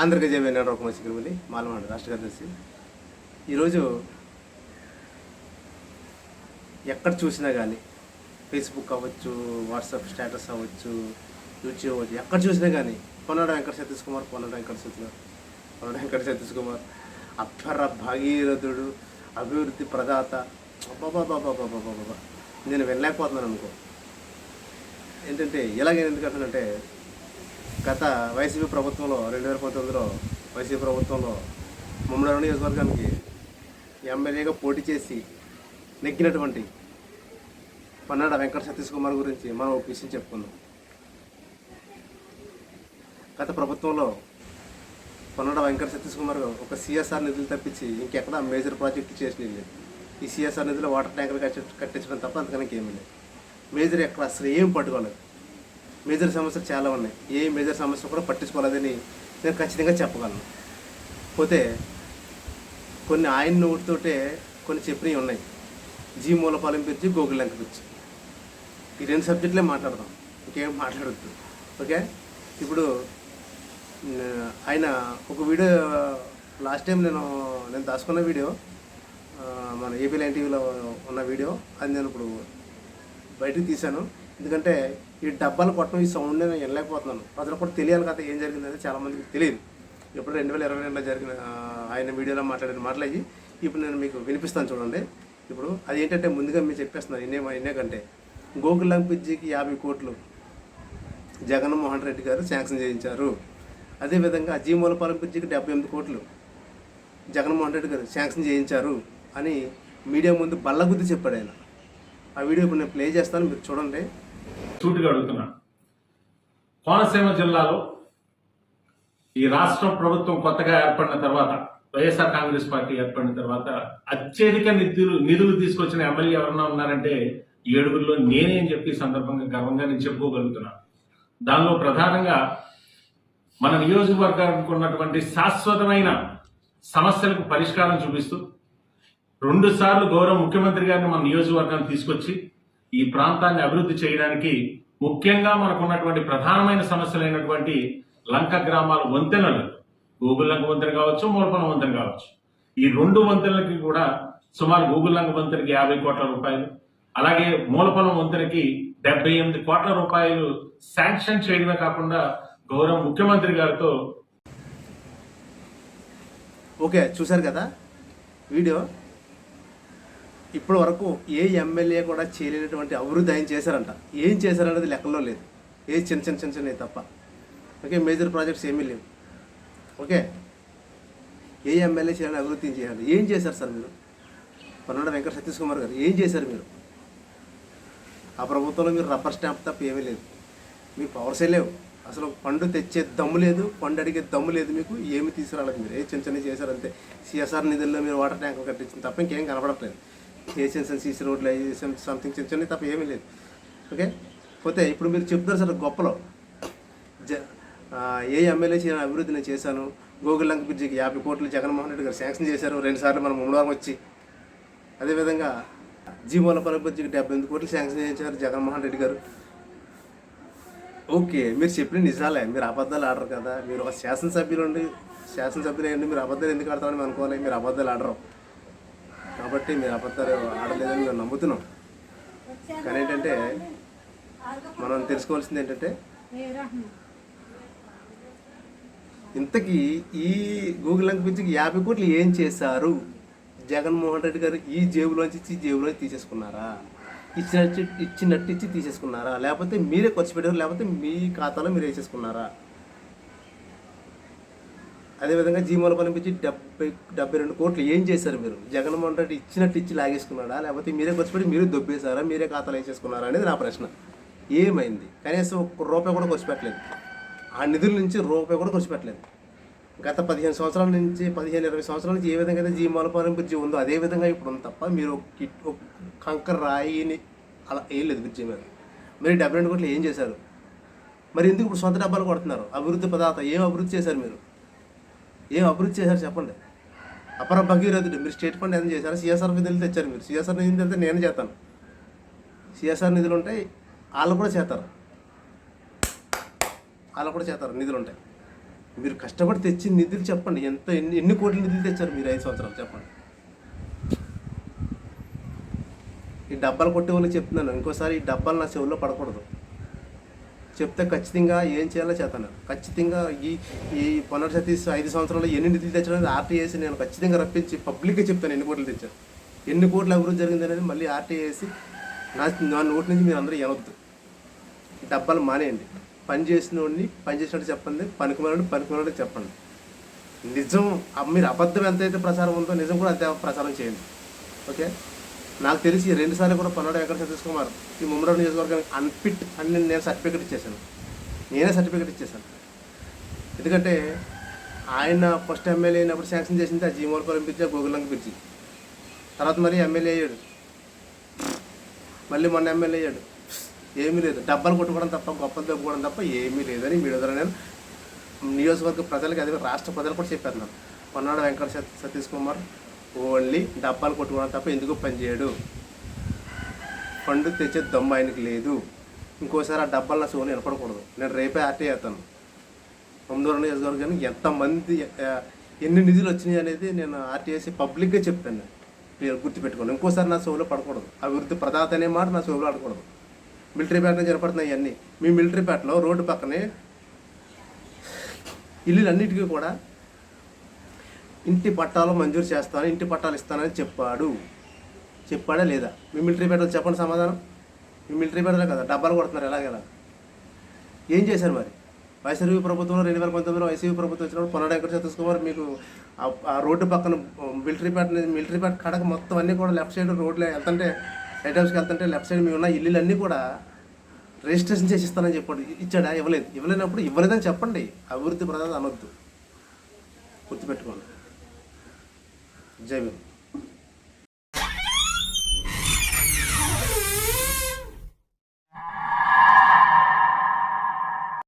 ఆంధ్రప్రదేశ్ జయమైన రూపం చికెన్ మాలమాడ రాష్ట్ర కార్యదర్శి. ఈరోజు ఎక్కడ చూసినా కానీ ఫేస్బుక్ అవ్వచ్చు వాట్సాప్ స్టేటస్ అవ్వచ్చు యూట్యూబ్ అవ్వచ్చు ఎక్కడ చూసినా కానీ పొన్నాడ వెంకట సతీష్ కుమార్ పొన్నాడ వెంకట సతీష్ కుమార్ పొన్నాడ వెంకట సతీష్ కుమార్ అప్పర భాగీరథుడు అభివృద్ధి ప్రదాత అబ్బాబాబాబాబాబాబా నేను వెళ్ళలేకపోతున్నాను అనుకో. ఏంటంటే ఇలాగే ఎందుకంటానంటే గత వైసీపీ ప్రభుత్వంలో రెండు వేల పంతొమ్మిదిలో వైసీపీ ప్రభుత్వంలో ముమ్మడి నియోజకవర్గానికి ఎమ్మెల్యేగా పోటీ చేసి నెగ్గినటువంటి పన్నాడ వెంకట సతీష్ కుమార్ గురించి మనం ఒక విషయం చెప్పుకుందాం. గత ప్రభుత్వంలో పన్నాడ వెంకట సతీష్ కుమార్ ఒక సిఎస్ఆర్ నిధులు తప్పించి ఇంకెక్కడ మేజర్ ప్రాజెక్టు చేసినవి ఈ సిఎస్ఆర్ నిధులు వాటర్ ట్యాంకులు కట్టి కట్టించడం తప్ప అంతకన్నా ఏమీ లేదు మేజర్ ఎక్కడ అసలు ఏం పట్టుకోలేదు. మేజర్ సమస్యలు చాలా ఉన్నాయి. ఏ మేజర్ సమస్య కూడా పట్టించుకోలేదని నేను ఖచ్చితంగా చెప్పగలను. పోతే కొన్ని ఆయన నోటితోటే కొన్ని చెప్పినవి ఉన్నాయి. జీ మూలపాలెం పిచ్చి గోగుల్ లంక పిచ్చి ఈ రెండు సబ్జెక్టులే మాట్లాడదాం. ఇంకేం మాట్లాడద్దు. ఓకే? ఇప్పుడు ఆయన ఒక వీడియో లాస్ట్ టైం నేను నేను దాచుకున్న వీడియో మన ఏపీ లైన్ టీవీలో ఉన్న వీడియో అది నేను ఇప్పుడు బయటకు తీశాను. ఎందుకంటే ఈ డబ్బాలు కొట్టడం ఈ సౌండ్ నేను వినలేకపోతున్నాను. ప్రజలకు కూడా తెలియాలి కదా ఏం జరిగిందంటే చాలా మందికి తెలియదు. ఇప్పుడు రెండు వేల ఇరవై రెండులో జరిగిన ఆయన వీడియోలో మాట్లాడిన మాట్లాడి ఇప్పుడు నేను మీకు వినిపిస్తాను చూడండి. ఇప్పుడు అది ఏంటంటే ముందుగా మీరు చెప్పేస్తున్నాను ఇన్నే ఇన్నే కంటే. గోకుల్ యాభై కోట్లు జగన్మోహన్ రెడ్డి గారు శాంక్షన్ చేయించారు. అదేవిధంగా జీమూలపాలెం పిజ్జికి డెబ్బై ఎనిమిది కోట్లు జగన్మోహన్ రెడ్డి గారు శాంక్షన్ చేయించారు అని మీడియా ముందు బల్లగుద్ది చెప్పాడు ఆయన. ఆ వీడియో ఇప్పుడు నేను ప్లే చేస్తాను మీరు చూడండి. సూటిగా అడుగుతున్నాను. కోనసీమ జిల్లాలో ఈ రాష్ట్ర ప్రభుత్వం కొత్తగా ఏర్పడిన తర్వాత వైఎస్ఆర్ కాంగ్రెస్ పార్టీ ఏర్పడిన తర్వాత అత్యధిక నిధులు నిధులు తీసుకొచ్చిన ఎమ్మెల్యే ఎవరన్నా ఉన్నారంటే ఏడుగురిలో నేనే అని చెప్పి సందర్భంగా గర్వంగా నేను చెప్పుకోగలుగుతున్నాను దానిలో ప్రధానంగా మన నియోజకవర్గానికి ఉన్నటువంటి శాశ్వతమైన సమస్యలకు పరిష్కారం చూపిస్తూ రెండు సార్లు గౌరవ ముఖ్యమంత్రి గారిని మన నియోజకవర్గాన్ని తీసుకొచ్చి ఈ ప్రాంతాన్ని అభివృద్ధి చేయడానికి ముఖ్యంగా మనకు ఉన్నటువంటి ప్రధానమైన సమస్యలైనటువంటి లంక గ్రామాల వంతెనలు గూగుల్ లంక వంతెన కావచ్చు మూలపన వంతెన కావచ్చు. ఈ రెండు వంతెనలకి కూడా సుమారు గూగుల్ లంక వంతెనకి యాభై కోట్ల రూపాయలు అలాగే మూలపన వంతెనకి డెబ్బై ఎనిమిది కోట్ల రూపాయలు శాంక్షన్ చేయడమే కాకుండా గౌరవ ముఖ్యమంత్రి గారితో ఓకే చూశారు కదా? వీడియో? ఇప్పటి వరకు ఏ ఎమ్మెల్యే కూడా చేయలేనటువంటి అభివృద్ధి ఆయన చేశారంట. ఏం చేశారనేది లెక్కలో లేదు. ఏ చిన్న చిన్న చిన్న చిన్నవి తప్ప. ఓకే మేజర్ ప్రాజెక్ట్స్ ఏమీ లేవు. ఓకే ఏ ఎమ్మెల్యే చేయాలని అభివృద్ధి చేయాలి? ఏం చేశారు సార్ మీరు? పన్నాడ వెంకట సతీష్ కుమార్ గారు ఏం చేశారు మీరు? ఆ ప్రభుత్వంలో మీరు రబ్బర్ స్టాంప్ తప్ప ఏమీ లేదు. మీకు పవర్సే లేవు. అసలు పండు తెచ్చే దమ్ము లేదు పండు అడిగే దమ్ము లేదు మీకు. ఏమి తీసుకురాలేదు మీరు. ఏ చిన్న చిన్న చేశారంతే. సిఎస్ఆర్ నిధుల్లో మీరు వాటర్ ట్యాంకులు కట్టించిన తప్ప ఇంకేం కనపడట్లేదు. ఏషియన్ సీసీ రోడ్లు అయ్యి సంథింగ్ చిన్న చిన్న తప్ప ఏమీ లేదు. ఓకే? పోతే ఇప్పుడు మీరు చెప్తారు సార్ గొప్పలో. జ ఏ ఎమ్మెల్యే చేసిన అభివృద్ధి నేను చేశాను. గోగుల్ లంక బ్రిడ్జికి యాభై కోట్లు జగన్మోహన్ రెడ్డి గారు శాంక్షన్ చేశారు. రెండుసార్లు మనం ముమ్మడివారం వచ్చి. అదేవిధంగా జీవోల బ్రిడ్జికి డెబ్బై ఎనిమిది కోట్లు శాంక్షన్ చేశారు జగన్మోహన్ రెడ్డి గారు. ఓకే మీరు చెప్పిన నిజాలే. మీరు అబద్ధాలు ఆడరు కదా. మీరు ఒక శాసనసభ్యులు ఉండి శాసనసభ్యులు అయ్యండి మీరు అబద్ధాలు ఎందుకు ఆడతామని అనుకోవాలి. మీరు అబద్ధాలు ఆడరు. కాబట్టి మీరు అబద్ధాలు ఆడలేదని మేము నమ్ముతున్నాం. కానీ ఏంటంటే మనం తెలుసుకోవాల్సింది ఏంటంటే ఇంతకీ ఈ గూగుల్ లంక పిచ్చికి యాభై కోట్లు ఏం చేశారు? జగన్మోహన్ రెడ్డి గారు ఈ జేబులోంచి ఇచ్చి ఈ జేబులోంచి తీసేసుకున్నారా? ఇచ్చినట్టు ఇచ్చినట్టు ఇచ్చి తీసేసుకున్నారా? లేకపోతే మీరే ఖర్చు పెట్టారు లేకపోతే మీ ఖాతాలో మీరు వేసేసుకున్నారా? అదేవిధంగా జీమోల పంపించి డెబ్బై డెబ్బై రెండు కోట్లు ఏం చేశారు మీరు? జగన్మోహన్ రెడ్డి ఇచ్చినట్టు ఇచ్చి లాగేసుకున్నాడా? లేకపోతే మీరే ఖర్చు పెట్టి మీరే దొబ్బేశారా? మీరే ఖాతాలో వేసేసుకున్నారా అనేది నా ప్రశ్న. ఏమైంది? కనీసం ఒక్క రూపాయి కూడా ఖర్చు పెట్టలేదు. ఆ నిధుల నుంచి రూపాయి కూడా ఖర్చు పెట్టలేదు. గత పదిహేను సంవత్సరాల నుంచి పదిహేను ఇరవై సంవత్సరాల నుంచి ఏ విధంగా అయితే జీమోల బ్రిడ్జి ఉందో అదే విధంగా ఇప్పుడు ఉంది తప్ప మీరు కిట్ ఒక కంకర రాయిని అలా ఏం లేదు బ్రిడ్జి మీద. మీరు డెబ్బై రెండు కోట్లు ఏం చేశారు? మరి ఎందుకు ఇప్పుడు సొంత డబ్బాలు కొడుతున్నారు? అభివృద్ధి పదార్థం ఏం అభివృద్ధి చేశారు మీరు? ఏం అభివృద్ధి చేశారు చెప్పండి? అపర భగీరథుడు మీరు స్టేట్ ఫండ్ ఎంత చేశారు? సిఎస్ఆర్ నిధులు తెచ్చారు మీరు. సిఎస్ఆర్ నిధులు తెస్తే నేను చేస్తాను. సిఎస్ఆర్ నిధులు ఉంటాయి వాళ్ళు కూడా చేస్తారు. వాళ్ళు కూడా చేస్తారు నిధులు ఉంటాయి. మీరు కష్టపడి తెచ్చిన నిధులు చెప్పండి. ఎంత ఎన్ని ఎన్ని కోట్ల నిధులు తెచ్చారు మీరు ఐదు సంవత్సరాలు చెప్పండి. ఈ డబ్బాలు కొట్టే వాళ్ళకి చెప్తున్నాను. ఇంకోసారి ఈ డబ్బాలు నా చెవుల్లో పడకూడదు. చెప్తే ఖచ్చితంగా ఏం చేయాలో చేస్తాను. ఖచ్చితంగా ఈ ఈ పొన్నటి సతీష్ ఐదు సంవత్సరాలు ఎన్ని నిధులు తెచ్చడం ఆర్టీఏసి నేను ఖచ్చితంగా రప్పించి పబ్లిక్గా చెప్తాను ఎన్ని కోట్లు తెచ్చాను ఎన్ని కోట్ల అభివృద్ధి జరిగింది అనేది మళ్ళీ ఆర్టీఏసి నా నా నోటి నుంచి మీరు అందరూ ఎనవద్దు డబ్బాలు మానేయండి. పని చేసిన వాడిని పని చేసినట్టు చెప్పండి. పనికిమాలని పనికిమాలని చెప్పండి. నిజం మీరు అబద్ధం ఎంతైతే ప్రచారం ఉందో నిజం కూడా అంతే ప్రచారం చేయండి. ఓకే? నాకు తెలిసి రెండుసార్లు కూడా పన్నోడు వెంకట సతీష్ కుమార్ ఈ ముమ్మడి నియోజకవర్గానికి అన్ఫిట్ అని నేను సర్టిఫికెట్ ఇచ్చేసాను నేనే సర్టిఫికెట్ ఇచ్చేసాను ఎందుకంటే ఆయన ఫస్ట్ ఎమ్మెల్యే అయినప్పుడు శాంక్షన్ చేసింది ఆ జీమోల్పురం బ్రిడ్జ్ ఆ గోగులంక తర్వాత మరి ఎమ్మెల్యే అయ్యాడు. మళ్ళీ మొన్న ఎమ్మెల్యే అయ్యాడు. ఏమీ లేదు. డబ్బాలు కొట్టుకోవడం తప్ప గొప్పలు దెబ్బకోవడం తప్ప ఏమీ లేదని మీ ద్వారా నేను నియోజకవర్గ ప్రజలకు అదే రాష్ట్ర ప్రజలు కూడా చెప్పాను నాకు వెంకట సతీష్ కుమార్ ఓన్లీ డబ్బాలు కొట్టుకోవడం తప్ప ఎందుకు పనిచేయడు పండు తెచ్చే దమ్ము ఆయనకి లేదు. ఇంకోసారి ఆ డబ్బాలు నా సోని వినపడకూడదు నేను రేపే ఆర్టీ చేస్తాను. తొమ్మిది నియోజకవర్గానికి ఎంతమంది ఎన్ని నిధులు వచ్చినాయి అనేది నేను ఆర్టీఎస్సీ పబ్లిక్గా చెప్తాను. నేను. గుర్తుపెట్టుకోండి. ఇంకోసారి నా సోలో పడకూడదు. అభివృద్ధి ప్రదాత అనే మాట నా సోలో ఆడకూడదు. మిలిటరీ ప్యాట్ నుంచి జరపడుతున్నాయి ఇవన్నీ మీ మిలిటరీ ప్యాట్లో రోడ్డు పక్కనే ఇల్లులన్నిటికీ కూడా ఇంటి పట్టాలు మంజూరు చేస్తాను ఇంటి పట్టాలు ఇస్తానని చెప్పాడు. చెప్పాడా లేదా? మీ మిలిటరీ పేటలో చెప్పండి సమాధానం. మీ మిలిటరీ పేటలో కదా డబ్బాలు కొడుతున్నారు ఎలాగెలా? ఏం చేశారు మరి? వైసీపీ ప్రభుత్వంలో రెండు వేల పంతొమ్మిదిలో వైసీపీ ప్రభుత్వం వచ్చినప్పుడు పొన్నాడు వెంకట మీకు ఆ- రోడ్డు పక్కన మిలిటరీ పేట మిలిటరీ పేట కడక మొత్తం అన్నీ కూడా లెఫ్ట్ సైడ్ రోడ్లు వెళ్తుంటే హెడ్ హౌస్కి వెళ్తుంటే లెఫ్ట్ సైడ్ మీ ఉన్న ఇల్లులన్నీ కూడా రిజిస్ట్రేషన్ చేసి ఇస్తానని చెప్పండి. ఇచ్చాడా? ఇవ్వలేదు. ఇవ్వలేనప్పుడు ఇవ్వలేదని చెప్పండి. అభివృద్ధి ప్రదాత అనొద్దు. గుర్తుపెట్టుకోండి. జై భీమ్